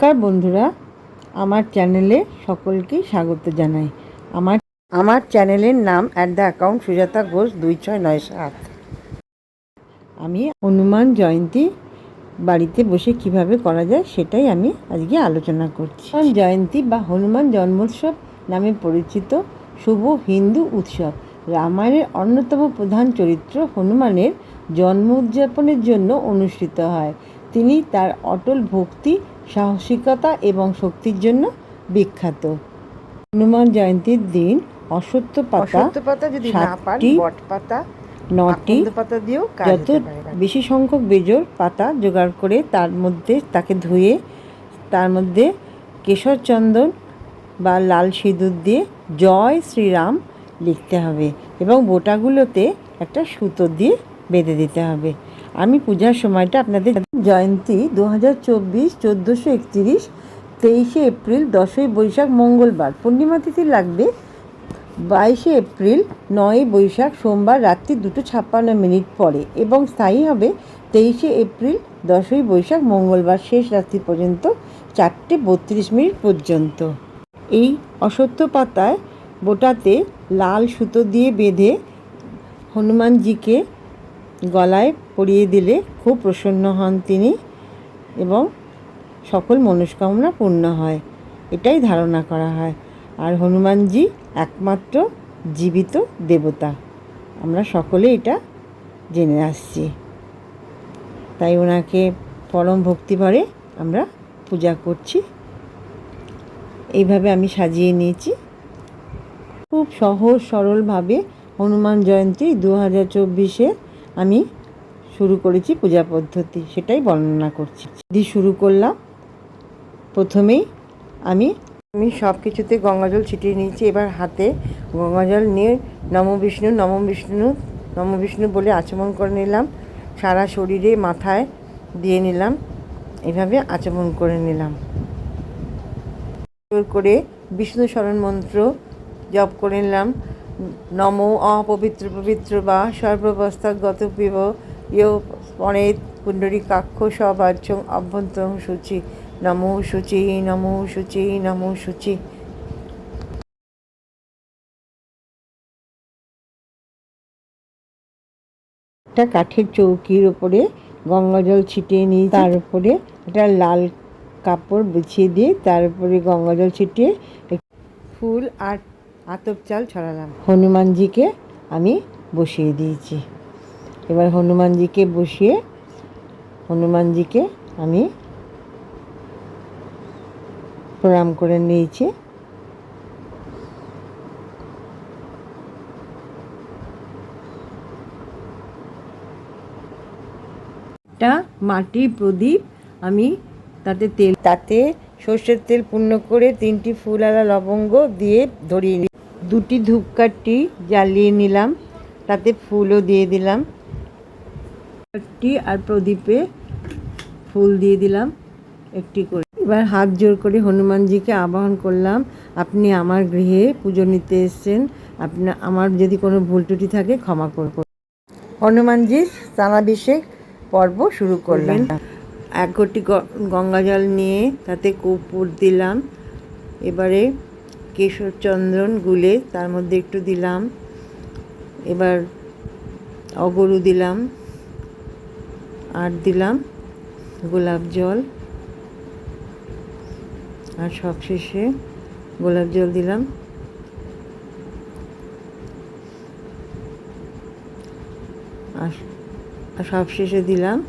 নমস্কার বন্ধুরা, আমার চ্যানেলে সকলকে স্বাগত জানাই। আমার আমার চ্যানেলের নাম at the account Sujata Ghosh দুই ছয় নয় সাত। আমি হনুমান জয়ন্তী, বাড়িতে বসে কীভাবে করা যায় সেটাই আমি আজকে আলোচনা করছি। হনুমান জয়ন্তী বা হনুমান জন্মোৎসব নামে পরিচিত শুভ হিন্দু উৎসব। রামায়ণের অন্যতম প্রধান চরিত্র হনুমানের জন্ম উদযাপনের জন্য অনুষ্ঠিত হয়। তিনি তার অটল ভক্তি সাহসিকতা এবং শক্তির জন্য বিখ্যাত। হনুমান জয়ন্তীর দিন অশ্বত্থ পাতা পাতা যদি না পান বট পাতা নটি পাতা দিয়েও যত বেশি সংখ্যক বেজোর পাতা জোগাড় করে তার মধ্যে তাকে ধুয়ে তার মধ্যে কেশর চন্দন বা লাল সিঁদুর দিয়ে জয় শ্রীরাম লিখতে হবে এবং বোটাগুলোতে একটা সুতো দিয়ে বেঁধে দিতে হবে। আমি পূজার সময়টা আপনাদের জয়ন্তী দু হাজার চব্বিশ, চোদ্দোশো একত্রিশ, তেইশে এপ্রিল, দশই বৈশাখ, মঙ্গলবার। পূর্ণিমা তিথি লাগবে বাইশে এপ্রিল নয় বৈশাখ, সোমবার রাত্রি দুটো ছাপ্পান্ন মিনিট পরে এবং স্থায়ী হবে তেইশে এপ্রিল, দশই বৈশাখ, মঙ্গলবার শেষ রাত্রি পর্যন্ত চারটে বত্রিশ মিনিট পর্যন্ত। এই অসত্য পাতায় বোটাতে লাল সুতো দিয়ে বেঁধে হনুমানজিকে গলায় পরিয়ে দিলে খুব প্রসন্ন হন তিনি এবং সকল মনস্কামনা পূর্ণ হয়। এটাই ধারণা করা হয়। আর হনুমানজি একমাত্র জীবিত দেবতা। আমরা সকলে এটা জেনে আসছি। তাই ওনাকে পরম ভক্তিভরে আমরা পূজা করছি। এইভাবে আমি সাজিয়ে নিয়েছি। খুব সহজ সরলভাবে হনুমান জয়ন্তী দু হাজার চব্বিশে আমি শুরু করেছি পূজা পদ্ধতি, সেটাই বর্ণনা করছি। দিয়ে শুরু করলাম, প্রথমেই আমি আমি সব কিছুতে গঙ্গাজল ছিটিয়ে নিয়েছি, এবার হাতে গঙ্গাজল নিয়ে নম বিষ্ণু নম বিষ্ণু নম বিষ্ণু বলে আচমন করে নিলাম। সারা শরীরে মাথায় দিয়ে নিলাম, এভাবে আচমন করে নিলাম। করে বিষ্ণু স্মরণ মন্ত্র জপ করে নিলাম। নম অপবিত্র পবিত্র বা সর্ববস্থাগত পিব ইয় পণেত পুণ্ডরী কাক্ষ সবার্চং অভ্যন্তরং সূচি। নমো শুচি নমো শুচি নমো শুচি একটা কাঠের চৌকির ওপরে গঙ্গা জল ছিটিয়ে নিয়ে তার উপরে একটা লাল কাপড় বিছিয়ে দিয়ে তার উপরে গঙ্গা জল ছিটিয়ে ফুল আর আতপ চাল ছড়ালাম। হনুমানজিকে আমি বসিয়ে দিয়েছি। এবার হনুমানজিকে বসিয়ে হনুমানজিকে আমি প্রণাম করে নিয়েছি। একটা মাটির প্রদীপ, আমি তাতে তেল, তাতে সর্ষের তেল পূর্ণ করে তিনটি ফুল আলা লবঙ্গ দিয়ে ধরিয়ে দুটি ধূপকাঠি জ্বালিয়ে নিলাম, তাতে ফুলও দিয়ে দিলাম। একটি আর প্রদীপে ফুল দিয়ে দিলাম একটি করে। এবার হাত জোর করে হনুমানজিকে আবাহন করলাম, আপনি আমার গৃহে পুজো নিতে এসেছেন আপনার আমার যদি কোনো ভুল ত্রুটি থাকে ক্ষমা করব হনুমানজির স্নানাভিষেক পর্ব শুরু করলেন। এক ঘটি গঙ্গা জল নিয়ে তাতে কর্পূর দিলাম। এবারে কেশর চন্দন গুলে তার মধ্যে একটু দিলাম। এবার অগরু দিলাম। আর দিলাম গোলাপ জল। আর সবশেষে গোলাপ জল দিলাম। আর আর সবশেষে দিলাম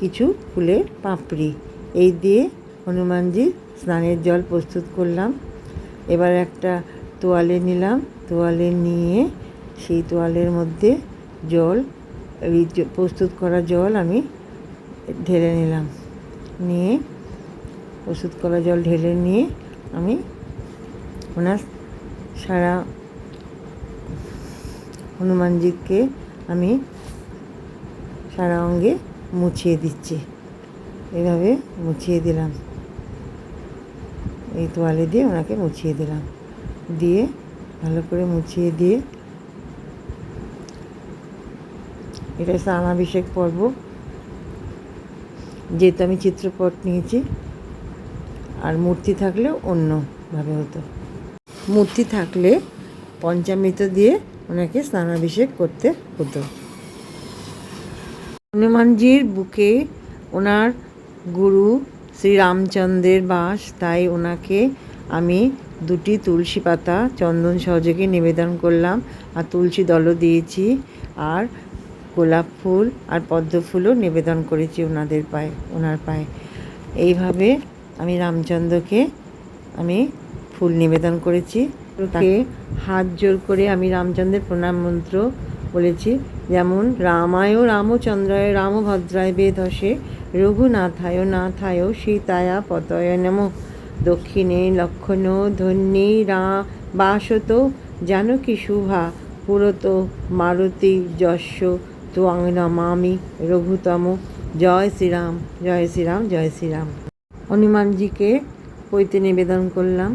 কিছু ফুলের পাপড়ি। এই দিয়ে হনুমানজির স্নানের জল প্রস্তুত করলাম। এবার একটা তোয়ালে নিলাম। তোয়ালে নিয়ে সেই তোয়ালের মধ্যে জল, এই প্রস্তুত করা জল আমি ঢেলে নিলাম। নিয়ে প্রস্তুত করা জল ঢেলে নিয়ে আমি ওনার সারা হনুমানজিকে আমি সারা অঙ্গে মুছিয়ে দিচ্ছি। এভাবে মুছিয়ে দিলাম। এই তোয়ালে দিয়ে ওনাকে মুছিয়ে দিলাম। দিয়ে ভালো করে মুছিয়ে দিয়ে এটা স্নানাভিষেক পর্ব। যেহেতু আমি চিত্রপট নিয়েছি, আর মূর্তি থাকলে অন্যভাবে হতো। মূর্তি থাকলে পঞ্চামৃত দিয়ে ওনাকে স্নানাভিষেক করতে হতো। হনুমানজির বুকে ওনার গুরু শ্রী রামচন্দ্রের বাস, তাই ওনাকে আমি দুটি তুলসী পাতা চন্দন সহযোগে নিবেদন করলাম। আর তুলসী দলও দিয়েছি, আর গোলাপ ফুল আর পদ্ম ফুলও নিবেদন করেছি ওনাদের পায়ে, ওনার পায়ে। এইভাবে আমি রামচন্দ্রকে আমি ফুল নিবেদন করেছি। তাকে হাত জোর করে আমি রামচন্দ্রের প্রণাম মন্ত্র বলেছি, যেমন রামায় রামচন্দ্রায় রামভদ্রায় বেধসে রঘুনাথায় নাথায় সীতায়া পতয় নম। দক্ষিণে লক্ষণ ধন্যী রা বাসত, জানকী শুভা পুরত মারুতি যশ ত্বং নমামি রঘুতম। জয় শ্রীরাম জয় শ্রীরাম জয় শ্রীরাম। হনুমানজিকে পৈতে নিবেদন করলাম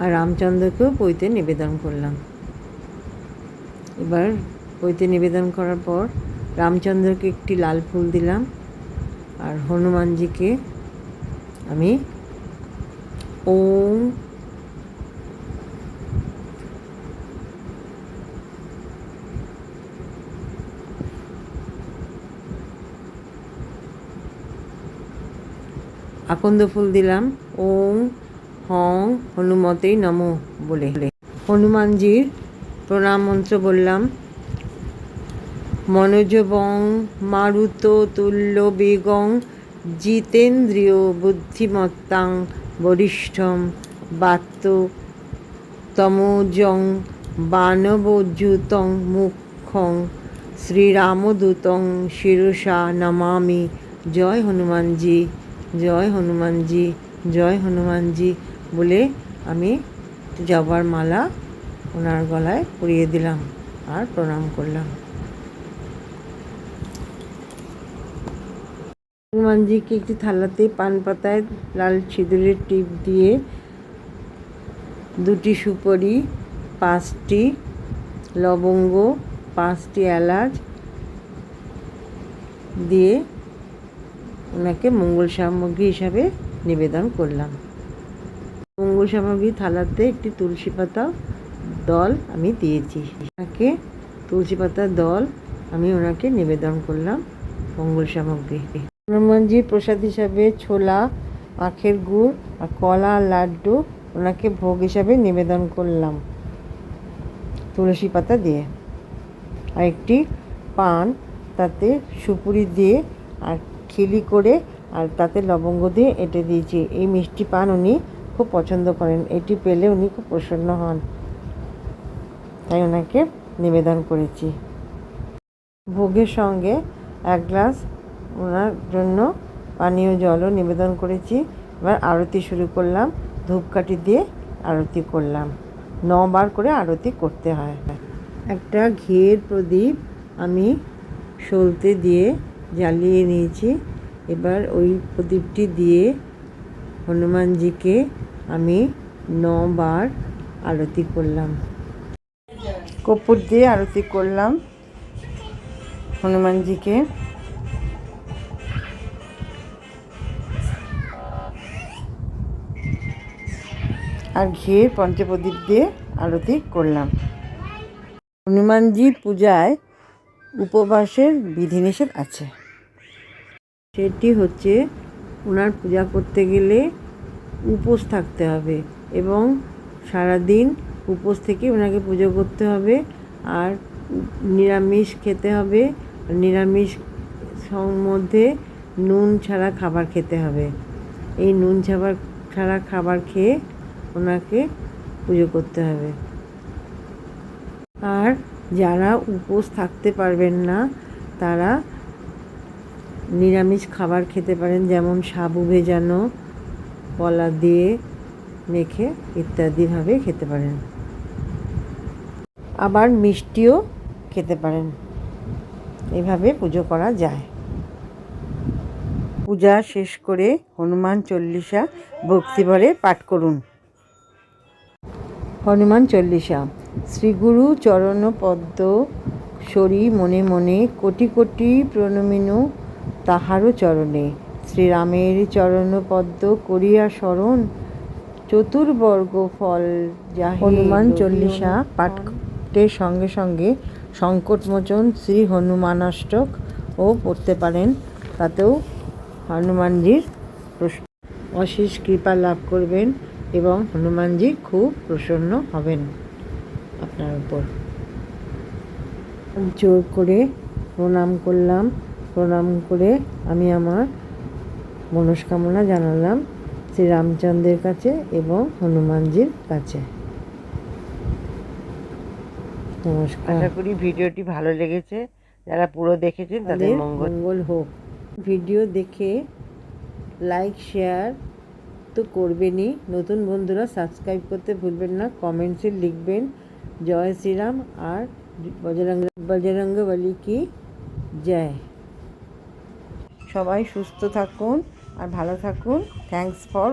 আর রামচন্দ্রকেও পৈতে নিবেদন করলাম। এবার পৈতে নিবেদন করার পর রামচন্দ্রকে একটি লাল ফুল দিলাম আর হনুমানজিকে আমি ওম আকন্দ ফুল দিলাম। ওম হং হনুমতেই নম বলে। হনুমানজির প্রণাম মন্ত্র বললাম। মনোজবং মারুত তুল্য বেগং জিতেন্দ্রিয় বুদ্ধিমত্তাং বরিষ্ঠম বাত্য তমোজং বানবজ্যুতং মুখং শ্রীরামদূতং শিরসা নমামি। জয় হনুমানজি জয় হনুমানজি জয় হনুমানজি বলে আমি জবার মালা ওনার গলায় পরিয়ে দিলাম আর প্রণাম করলাম। হনুমানজিকে একটি থালাতে পান পাতায় লাল সিঁদুরের টিপ দিয়ে দুটি সুপারি, পাঁচটি লবঙ্গ, পাঁচটি এলাচ দিয়ে ওনাকে মঙ্গল সামগ্রী হিসাবে নিবেদন করলাম। মঙ্গল সামগ্রী থালাতে একটি তুলসী পাতা দল আমি দিয়েছি। ওনাকে তুলসী পাতার দল আমি ওনাকে নিবেদন করলাম মঙ্গল সামগ্রী। হনুমানজির প্রসাদ হিসাবে ছোলা, আখের গুড় আর কলা, লাড্ডু ওনাকে ভোগ হিসাবে নিবেদন করলাম তুলসী পাতা দিয়ে। আর একটি পান তাতে সুপুরি দিয়ে আর খিলি করে আর তাতে লবঙ্গ দিয়ে এঁটে দিয়েছি। এই মিষ্টি পান উনি খুব পছন্দ করেন। এটি পেলে উনি খুব প্রসন্ন হন। তাই ওনাকে নিবেদন করেছি। ভোগের সঙ্গে এক গ্লাস ওনার জন্য পানীয় জলও নিবেদন করেছি। এবার আরতি শুরু করলাম, ধূপকাঠি দিয়ে আরতি করলাম। নবার করে আরতি করতে হয়। একটা ঘিয়ের প্রদীপ আমি সলতে দিয়ে জ্বালিয়ে নিয়েছি। এবার ওই প্রদীপটি দিয়ে হনুমানজিকে আমি নবার আরতি করলাম। কপুর দিয়ে আরতি করলাম হনুমানজিকে। আর ঘিয়ের পঞ্চপ্রদীপ দিয়ে আরতি করলাম। হনুমানজির পূজায় উপবাসের বিধিনিষেধ আছে। সেটি হচ্ছে ওনার পূজা করতে গেলে উপোস থাকতে হবে এবং সারাদিন উপোস থেকে ওনাকে পুজো করতে হবে আর নিরামিষ খেতে হবে। নিরামিষ মধ্যে নুন ছাড়া খাবার খেতে হবে। এই নুন ছাড়া ছাড়া খাবার খেয়ে ওনাকে পুজো করতে হবে। আর যারা উপোস থাকতে পারবেন না, তারা নিরামিষ খাবার খেতে পারেন, যেমন সাবু ভেজানো, কলা দিয়ে মেখে ইত্যাদিভাবে খেতে পারেন। আবার মিষ্টিও খেতে পারেন। এভাবে পুজো করা যায়। পূজা শেষ করে হনুমান চল্লিশা ভক্তিভরে পাঠ করুন। হনুমান চল্লিশা শ্রীগুরু চরণ পদ্ম সরি মনে মনে কোটি কোটি প্রণমিনু তাহারও চরণে। শ্রীরামের চরণ পদ্ম করিয়া স্মরণ চতুর্বর্গ ফল যা হনুমান চল্লিশা পাঠের সঙ্গে সঙ্গে সংকটমোচন শ্রী হনুমানাষ্টক ও পড়তে পারেন। তাতেও হনুমানজির অশেষ কৃপা লাভ করবেন এবং হনুমানজি খুব প্রসন্ন হবেন আপনার উপর। জোর করে প্রণাম করলাম। প্রণাম করে আমি আমার মনস্কামনা জানালাম শ্রী রামচন্দ্রের কাছে এবং হনুমানজির কাছে। নমস্কার। আশা করি ভিডিওটি ভালো লেগেছে। যারা পুরো দেখেছেন তাদের মঙ্গল। হোক। ভিডিও দেখে লাইক শেয়ার তো করবেনই। নতুন বন্ধুরা সাবস্ক্রাইব করতে ভুলবেন না। কমেন্টসে লিখবেন জয় শ্রীরাম আর বজরঙ্গ বজরঙ্গ বলি কি জয়। সবাই সুস্থ থাকুন আর ভালো থাকুন। Thanks for